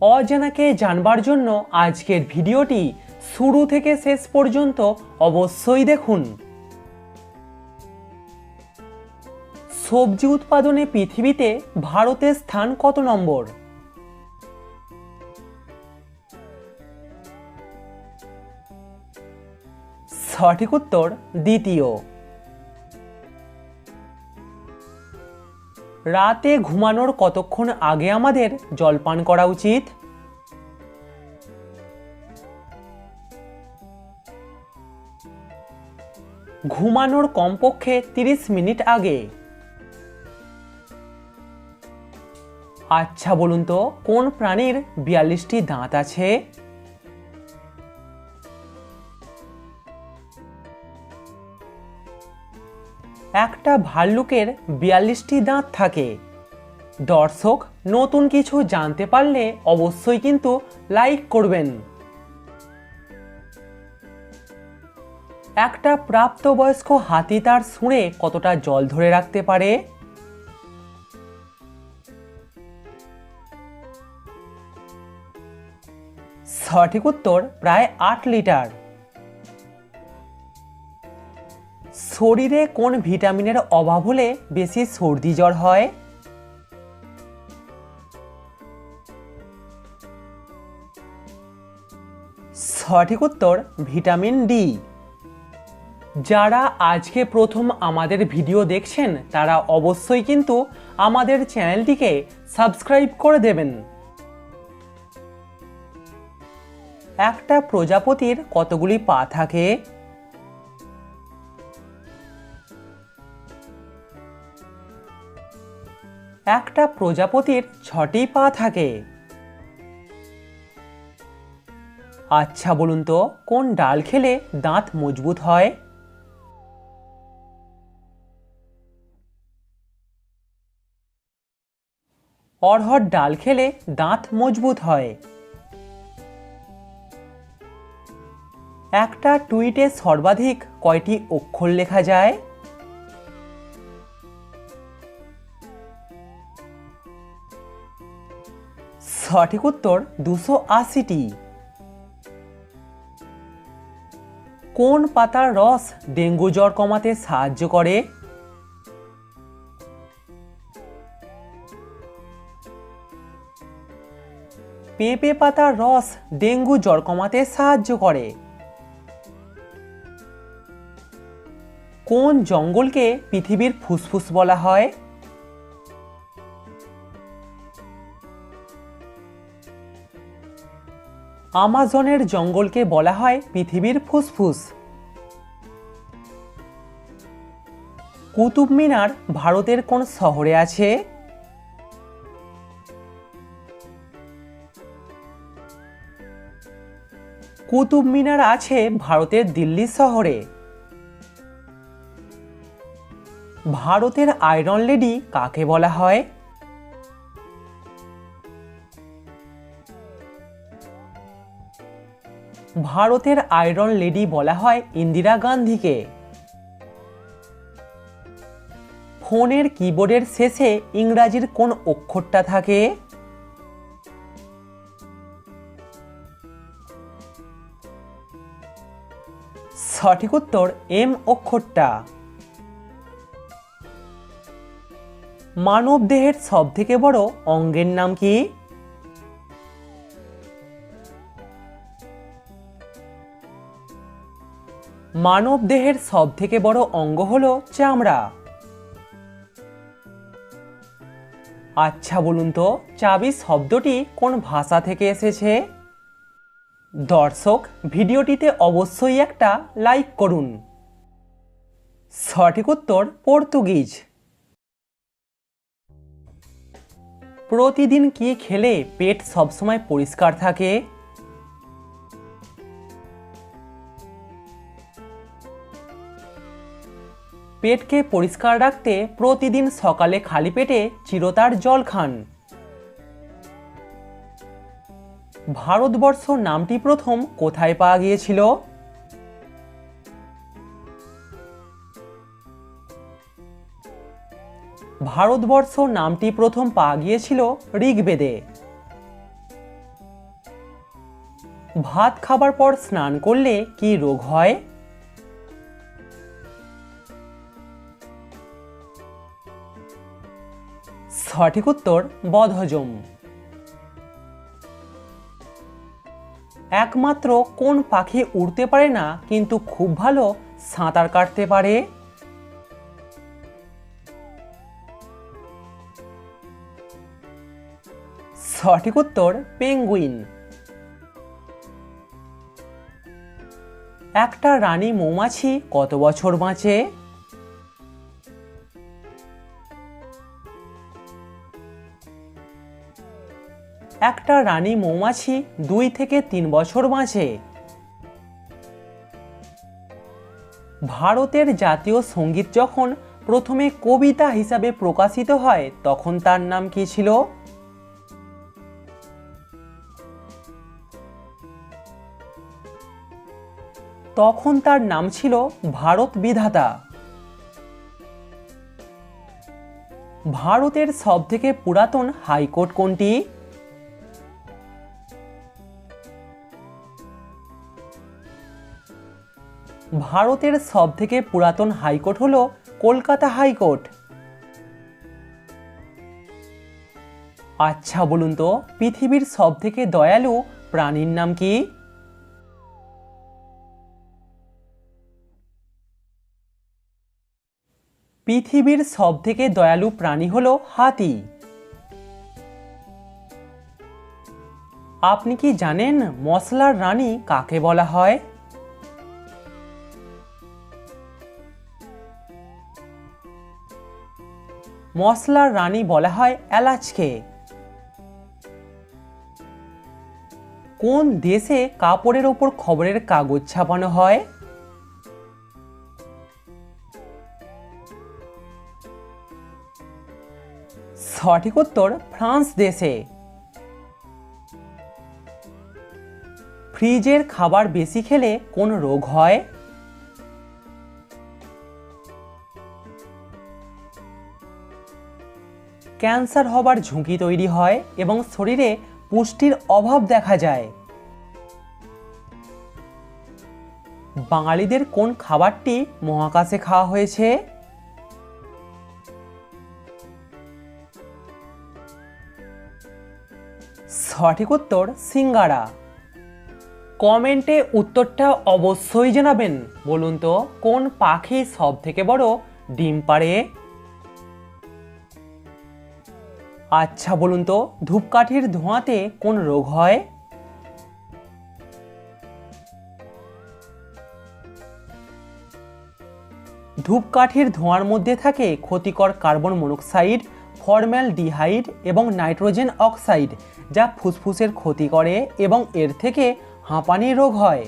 অজানাকে জানবার জন্য আজকের ভিডিওটি শুরু থেকে শেষ পর্যন্ত অবশ্যই দেখুন। সবজি উৎপাদনে পৃথিবীতে ভারতের স্থান কত নম্বর? সঠিক উত্তর দ্বিতীয়। রাতে ঘুমানোর কতক্ষণ আগে আমাদের জলপান করা উচিত? ঘুমানোর কমপক্ষে 30 মিনিট আগে। আচ্ছা বলুন তো, কোন প্রাণীর বিয়াল্লিশটি দাঁত আছে? একটা ভাল্লুকের বিয়াল্লিশটি দাঁত থাকে। দর্শক, নতুন কিছু জানতে পারলে অবশ্যই কিন্তু লাইক করবেন। একটা প্রাপ্তবয়স্ক হাতি তার শুঁড়ে কতটা জল ধরে রাখতে পারে? সঠিক উত্তর প্রায় আট লিটার। শরীরে কোন ভিটামিনের অভাব হলে বেশি সর্দি জ্বর হয়? সঠিক উত্তর, ভিটামিন ডি। যারা আজকে প্রথম আমাদের ভিডিও দেখছেন, তারা অবশ্যই কিন্তু আমাদের চ্যানেলটিকে সাবস্ক্রাইব করে দেবেন। একটা প্রজাপতির কতগুলি পা থাকে? একটা প্রজাপতির ছটি পা থাকে। আচ্ছা বলুন তো, কোন ডাল খেলে দাঁত মজবুত হয়? অরহর ডাল খেলে দাঁত মজবুত হয়। একটা টুইটে সর্বাধিক কয়টি অক্ষর লেখা যায়? সঠিক উত্তর দুশো আশিটি। কোন পাতার রস ডেঙ্গু জ্বর কমাতে সাহায্য করে? পেঁপে পাতার রস ডেঙ্গু জ্বর কমাতে সাহায্য করে। কোন জঙ্গলকে পৃথিবীর ফুসফুস বলা হয়? আমাজনের জঙ্গলকে বলা হয় পৃথিবীর ফুসফুস। কুতুব মিনার ভারতের কোন শহরে আছে? কুতুব মিনার আছে ভারতের দিল্লি শহরে। ভারতের আয়রন লেডি কাকে বলা হয়? ভারতের আয়রন লেডি বলা হয় ইন্দিরা গান্ধীকে। ফোনের কিবোর্ডের শেষে ইংরাজির কোন অক্ষরটা থাকে? সঠিক উত্তর এম অক্ষরটা। মানব দেহের সব থেকে বড় অঙ্গের নাম কি? মানব দেহের সব থেকে বড় অঙ্গ হলো চামড়া। আচ্ছা বলুন তো, চাবি শব্দটি কোন ভাষা থেকে এসেছে? দর্শক, ভিডিওটিতে অবশ্যই একটা লাইক করুন। সঠিক উত্তর পর্তুগিজ। প্রতিদিন কি খেলে পেট সবসময় পরিষ্কার থাকে? পেটকে পরিষ্কার রাখতে প্রতিদিন সকালে খালি পেটে চিরতার জল খান। ভারতবর্ষ নামটি প্রথম কোথায় পাওয়া গিয়েছিল? ভারতবর্ষ নামটি প্রথম পাওয়া গিয়েছিল ঋগ্বেদে। ভাত খাবার পর স্নান করলে কি রোগ হয়? সঠিক উত্তর বদহজম। একমাত্র কোন পাখি উড়তে পারে না, কিন্তু খুব ভালো সাঁতার কাটতে পারে? সঠিক উত্তর পেঙ্গুইন। একটা রানী মৌমাছি কত বছর বাঁচে? একটা রানী মৌমাছি দুই থেকে তিন বছর বাঁচে। ভারতের জাতীয় সংগীত যখন প্রথমে কবিতা হিসাবে প্রকাশিত হয়, তখন তার নাম কি ছিল? তখন তার নাম ছিল ভারত বিধাতা। ভারতের সবথেকে পুরাতন হাইকোর্ট কোনটি? ভারতের সবথেকে পুরাতন হাইকোর্ট হল কলকাতা হাইকোর্ট। আচ্ছা বলুন তো, পৃথিবীর সবথেকে দয়ালু প্রাণীর নাম কি? পৃথিবীর সবথেকে দয়ালু প্রাণী হলো হাতি। আপনি কি জানেন মশলার রানী কাকে বলা হয়? মশলার রানী বলা হয় এলাচকে কোন দেশে কাপড়ের ওপর খবরের কাগজ ছাপানো হয়? সঠিক উত্তর, ফ্রান্স দেশে। ফ্রিজের খাবার বেশি খেলে কোন রোগ হয়? ক্যান্সার হবার ঝুঁকি তৈরি হয় এবং শরীরে পুষ্টির অভাব দেখা যায়। বাঙালিদের কোন খাবারটি মহাকাশে খাওয়া হয়েছে? সঠিক উত্তর, সিঙ্গারা। কমেন্টে উত্তরটা অবশ্যই জানাবেন। বলুন তো, কোন পাখি সব থেকে বড় ডিম পাড়ে? আচ্ছা বলুন তো, ধূপকাঠির ধোঁয়াতে কোন রোগ হয়? ধূপকাঠির ধোঁয়ার মধ্যে থাকে ক্ষতিকর কার্বন মনোক্সাইড ফর্ম্যালডিহাইড এবং নাইট্রোজেন অক্সাইড, যা ফুসফুসের ক্ষতি করে এবং এর থেকে হাঁপানি রোগ হয়।